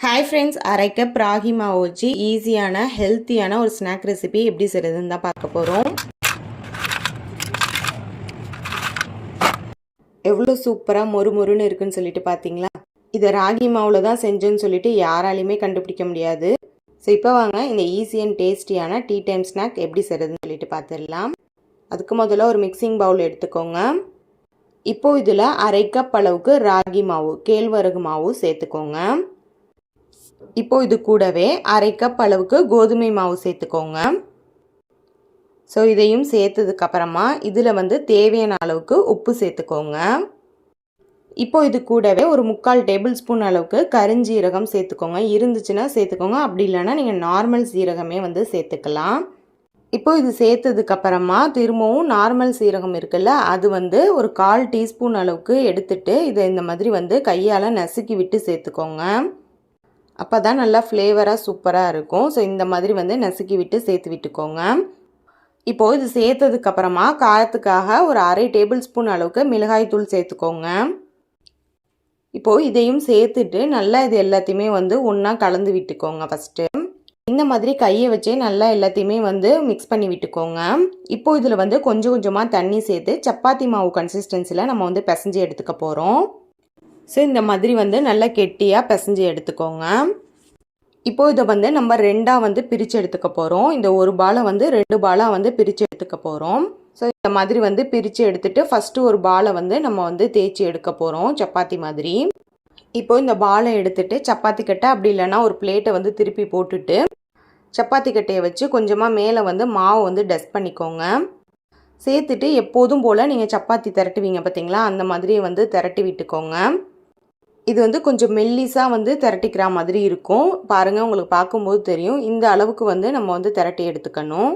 Hi friends அரை cup ragi மாவு வச்சு ஈஸியான ஹெல்த்தியான ஒரு ஸ்நாக் ரெசிபி எப்படி செய்கிறதுன்னு தான் பார்க்க போகிறோம் எவ்வளோ சூப்பராக மொறு மொறுன்னு இருக்குன்னு சொல்லிட்டு பார்த்தீங்களா இதை ராகி மாவில் தான் செஞ்சோன்னு சொல்லிட்டு யாராலையுமே கண்டுபிடிக்க முடியாது. ஸோ இப்போ வாங்க இந்த ஈஸி அண்ட் டேஸ்டியான டீ டைம் ஸ்நாக் எப்படி செய்கிறதுன்னு சொல்லிட்டு பார்த்துடலாம் அதுக்கு முதல்ல ஒரு மிக்சிங் பவுல் எடுத்துக்கோங்க. இப்போது இதில் அரை கப் அளவுக்கு ராகி மாவு கேழ்வரகு மாவு சேர்த்துக்கோங்க. இப்போ இது கூடவே அரை கப் அளவுக்கு கோதுமை மாவு சேர்த்துக்கோங்க. ஸோ இதையும் சேர்த்ததுக்கு அப்புறமா இதில் வந்து தேவையான அளவுக்கு உப்பு சேர்த்துக்கோங்க. இப்போ இது கூடவே ஒரு முக்கால் டேபிள் ஸ்பூன் அளவுக்கு கருஞ்சீரகம் சேர்த்துக்கோங்க. இருந்துச்சுன்னா சேர்த்துக்கோங்க. அப்படி இல்லைன்னா நீங்கள் நார்மல் சீரகமே வந்து சேர்த்துக்கலாம். இப்போ இது சேர்த்ததுக்கு அப்புறமா திரும்பவும் நார்மல் சீரகம் இருக்குல்ல அது வந்து ஒரு கால் டீஸ்பூன் அளவுக்கு எடுத்துட்டு இதை இந்த மாதிரி வந்து கையால் நசுக்கி விட்டு சேர்த்துக்கோங்க. அப்போ தான் நல்லா ஃப்ளேவராக சூப்பராக இருக்கும். ஸோ இந்த மாதிரி வந்து நசுக்கி விட்டு சேர்த்து விட்டுக்கோங்க. இப்போது இது சேர்த்ததுக்கப்புறமா காரத்துக்காக ஒரு அரை டேபிள் ஸ்பூன் அளவுக்கு மிளகாய்த்தூள் சேர்த்துக்கோங்க. இப்போது இதையும் சேர்த்துட்டு நல்லா இது எல்லாத்தையுமே வந்து ஒன்றா கலந்து விட்டுக்கோங்க ஃபஸ்ட்டு இந்த மாதிரி கையை வச்சே நல்லா எல்லாத்தையுமே வந்து மிக்ஸ் பண்ணி விட்டுக்கோங்க. இப்போ இதில் வந்து கொஞ்சம் கொஞ்சமாக தண்ணி சேர்த்து சப்பாத்தி மாவு கன்சிஸ்டன்சியில் நம்ம வந்து பிசைஞ்சு எடுத்துக்க போகிறோம் ஸோ இந்த மாதிரி வந்து நல்லா கெட்டியாக பிசைஞ்சு எடுத்துக்கோங்க. இப்போ இதை வந்து நம்ம ரெண்டாக வந்து பிரித்து எடுத்துக்க போகிறோம் இந்த ஒரு பாலை வந்து ரெண்டு பாலாக வந்து பிரித்து எடுத்துக்க போகிறோம் ஸோ இந்த மாதிரி வந்து பிரித்து எடுத்துகிட்டு ஃபஸ்ட்டு ஒரு பாலை வந்து நம்ம வந்து தேய்ச்சி எடுக்க போகிறோம் சப்பாத்தி மாதிரி. இப்போ இந்த பாலை எடுத்துகிட்டு சப்பாத்தி கட்டை அப்படி இல்லைன்னா ஒரு பிளேட்டை வந்து திருப்பி போட்டுட்டு சப்பாத்தி கட்டையை வச்சு கொஞ்சமாக மேலே வந்து மாவு வந்து டஸ்ட் பண்ணிக்கோங்க. சேர்த்துட்டு எப்போதும் போல் நீங்கள் சப்பாத்தி திரட்டுவீங்க பார்த்தீங்களா அந்த மாதிரியே வந்து திரட்டி விட்டுக்கோங்க. இது வந்து கொஞ்சம் மெல்லிஸாக வந்து திரட்டிக்கிற மாதிரி இருக்கும். பாருங்கள் உங்களுக்கு பார்க்கும்போது தெரியும். இந்த அளவுக்கு வந்து நம்ம வந்து திரட்டி எடுத்துக்கணும்.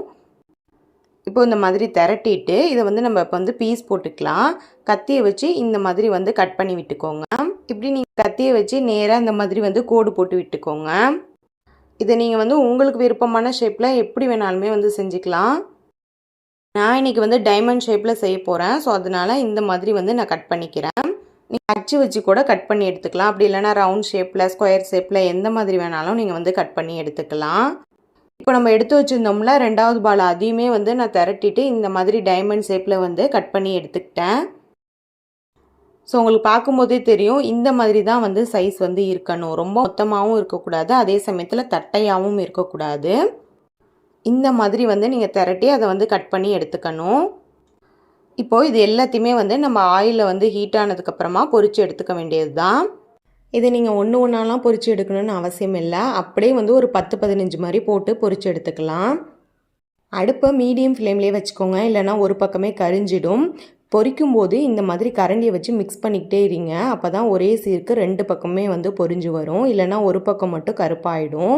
இப்போ இந்த மாதிரி திரட்டிட்டு இதை வந்து நம்ம இப்போ வந்து பீஸ் போட்டுக்கலாம். கத்தியை வச்சு இந்த மாதிரி வந்து கட் பண்ணி விட்டுக்கோங்க. இப்படி நீங்கள் கத்தியை வச்சு நேராக இந்த மாதிரி வந்து கோடு போட்டு விட்டுக்கோங்க. இதை நீங்கள் வந்து உங்களுக்கு விருப்பமான ஷேப்பில் எப்படி வேணாலுமே வந்து செஞ்சுக்கலாம். நான் இன்றைக்கி வந்து டைமண்ட் ஷேப்பில் செய்ய போகிறேன் ஸோ அதனால் இந்த மாதிரி வந்து நான் கட் பண்ணிக்கிறேன். நீங்கள் அச்சு வச்சு கூட கட் பண்ணி எடுத்துக்கலாம். அப்படி இல்லைனா ரவுண்ட் ஷேப்பில் ஸ்கொயர் ஷேப்பில் எந்த மாதிரி வேணாலும் நீங்கள் வந்து கட் பண்ணி எடுத்துக்கலாம். இப்போ நம்ம எடுத்து வச்சுருந்தோம்ல ரெண்டாவது பால் அதையுமே வந்து நான் திரட்டிட்டு இந்த மாதிரி டைமண்ட் ஷேப்பில் வந்து கட் பண்ணி எடுத்துக்கிட்டேன். ஸோ உங்களுக்கு பார்க்கும்போதே தெரியும் இந்த மாதிரி தான் வந்து சைஸ் வந்து இருக்கணும். ரொம்ப மொத்தமாகவும் இருக்கக்கூடாது அதே சமயத்தில் தட்டையாகவும் இருக்கக்கூடாது. இந்த மாதிரி வந்து நீங்கள் திரட்டி அதை வந்து கட் பண்ணி எடுத்துக்கணும். இப்போது இது எல்லாத்தையுமே வந்து நம்ம ஆயிலில் வந்து ஹீட் ஆனதுக்கப்புறமா பொறிச்சு எடுத்துக்க வேண்டியது தான் இது நீங்கள் ஒன்று ஒன்றாலாம் பொரித்து எடுக்கணும்னு அவசியம் இல்லை. அப்படியே வந்து ஒரு பத்து பதினஞ்சு மாதிரி போட்டு பொரித்து எடுத்துக்கலாம். அடுப்பை மீடியம் ஃப்ளேம்லேயே வச்சுக்கோங்க. இல்லைனா ஒரு பக்கமே கரிஞ்சிடும். பொரிக்கும் போது இந்த மாதிரி கரண்டியை வச்சு மிக்ஸ் பண்ணிக்கிட்டே இருங்க. அப்போ தான் ஒரே சீருக்கு ரெண்டு பக்கமே வந்து பொரிஞ்சு வரும். இல்லைனா ஒரு பக்கம் மட்டும் கருப்பாயிடும்.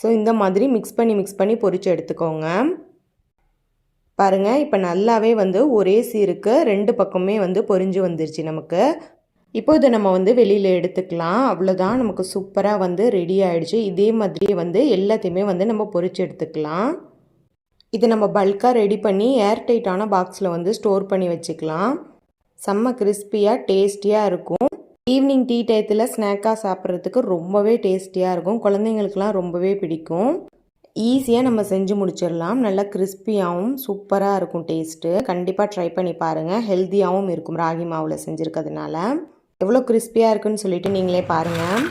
ஸோ இந்த மாதிரி மிக்ஸ் பண்ணி மிக்ஸ் பண்ணி பொரித்து எடுத்துக்கோங்க. பாருங்கள் இப்போ நல்லாவே வந்து ஒரே சீருக்கு ரெண்டு பக்கமே வந்து பொரிஞ்சு வந்துருச்சு நமக்கு. இப்போ இதை நம்ம வந்து வெளியில் எடுத்துக்கலாம். அவ்வளோதான் நமக்கு சூப்பராக வந்து ரெடி ஆகிடுச்சு இதே மாதிரியே வந்து எல்லாத்தையுமே வந்து நம்ம பொரிச்சு எடுத்துக்கலாம். இதை நம்ம பல்காக ரெடி பண்ணி ஏர் டைட்டான பாக்ஸில் வந்து ஸ்டோர் பண்ணி வச்சுக்கலாம். செம்ம கிறிஸ்பியாக டேஸ்டியாக இருக்கும். ஈவினிங் டீ டயத்தில் ஸ்நாக்காக சாப்பிட்றதுக்கு ரொம்பவே டேஸ்டியாக இருக்கும். குழந்தைங்களுக்குலாம் ரொம்பவே பிடிக்கும். ஈஸியாக நம்ம செஞ்சு முடிச்சிடலாம். நல்லா கிறிஸ்பியாகவும் சூப்பராக இருக்கும் டேஸ்ட்டு கண்டிப்பாக ட்ரை பண்ணி பாருங்கள் ஹெல்த்தியாகவும் இருக்கும் ராகி மாவில் செஞ்சுருக்கிறதுனால. எவ்வளோ கிறிஸ்பியாக இருக்குன்னு சொல்லிட்டு நீங்களே பாருங்கள்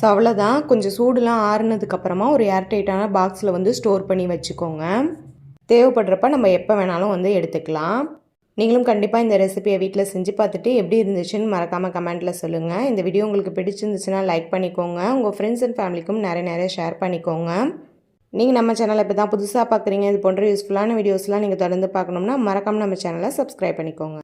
ஸோ அவ்வளோதான் கொஞ்சம் சூடுலாம் ஆறுனதுக்கப்புறமா ஒரு ஏர்டைட்டான பாக்ஸில் வந்து ஸ்டோர் பண்ணி வச்சுக்கோங்க. தேவைப்படுறப்ப நம்ம எப்போ வேணாலும் வந்து எடுத்துக்கலாம். நீங்களும் கண்டிப்பாக இந்த ரெசிபியை வீட்டில் செஞ்சு பார்த்துட்டு எப்படி இருந்துச்சுன்னு மறக்காமல் கமெண்ட்டில் சொல்லுங்கள் இந்த வீடியோ உங்களுக்கு பிடிச்சிருந்துச்சுன்னா லைக் பண்ணிக்கோங்க. உங்கள் ஃப்ரெண்ட்ஸ் அண்ட் ஃபேமிலிக்கும் நிறைய நிறைய ஷேர் பண்ணிக்கோங்க. நீங்கள் நம்ம சேனலை இப்போ தான் புதுசாக பார்க்குறீங்க இது போன்ற யூஸ்ஃபுல்லான வீடியோஸ்லாம் நீங்கள் தொடர்ந்து பார்க்கணும்னா மறக்காமல் நம்ம சேனலை சப்ஸ்கிரைப் பண்ணிக்கோங்க.